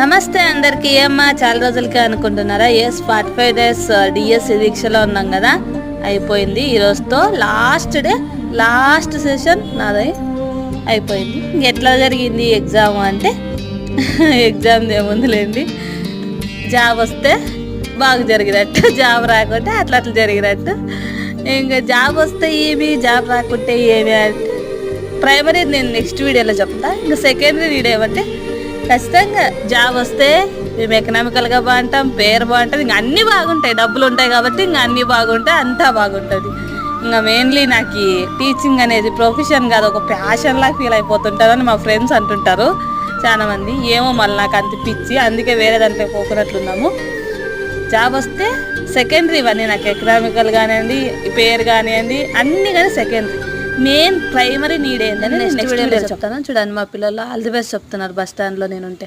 నమస్తే అందరికి. ఏమ్మా చాలా రోజులకి అనుకుంటున్నారా? ఎస్ ఫార్టీ ఫైవ్ డేస్ డిఎస్ దీక్షలో ఉన్నాం కదా? అయిపోయింది ఈ రోజుతో. లాస్ట్ డే లాస్ట్ సెషన్ నాది అయిపోయింది. ఇంక ఎట్లా జరిగింది ఎగ్జామ్ అంటే? ఎగ్జామ్ ఏముందిలేండి జాబ్ వస్తే బాగా జరిగినట్టు. జాబ్ రాకుంటే అట్లా అట్లా జరిగినట్టు. ఇంకా జాబ్ వస్తే ఏమి జాబ్ రాకుంటే ఏమి అంటే ప్రైమరీ నేను నెక్స్ట్ వీడియోలో చెప్తా. ఇంకా సెకండరీ వీడియో ఏమంటే ఖచ్చితంగా. జాబ్ వస్తే మేము ఎకనామికల్గా బాగుంటాం పేరు బాగుంటుంది ఇంకా అన్నీ బాగుంటాయి డబ్బులు ఉంటాయి కాబట్టి ఇంకా అన్నీ బాగుంటాయి అంతా బాగుంటుంది. ఇంకా మెయిన్లీ నాకు టీచింగ్ అనేది ప్రొఫెషన్ కాదు ఒక ప్యాషన్లా ఫీల్ అయిపోతుంటారని మా ఫ్రెండ్స్ అంటుంటారు. చాలామంది ఏమో మళ్ళీ నాకు అంత పిచ్చి అందుకే వేరే దాంట్లో పోకున్నట్లున్నాము. జాబ్ వస్తే సెకండరీ ఇవన్నీ నాకు ఎకనామికల్ కానివ్వండి పేరు కానివ్వండి అన్నీ కానీ సెకండరీ మెయిన్ ప్రైమరీ నీడ్ ఏంటని నెక్స్ట్ వీడియోలో చెప్తాను. చూడండి మా పిల్లలు ఆల్ ది బెస్ట్ చెప్తున్నారు. బస్ స్టాండ్లో నేను ఉంటే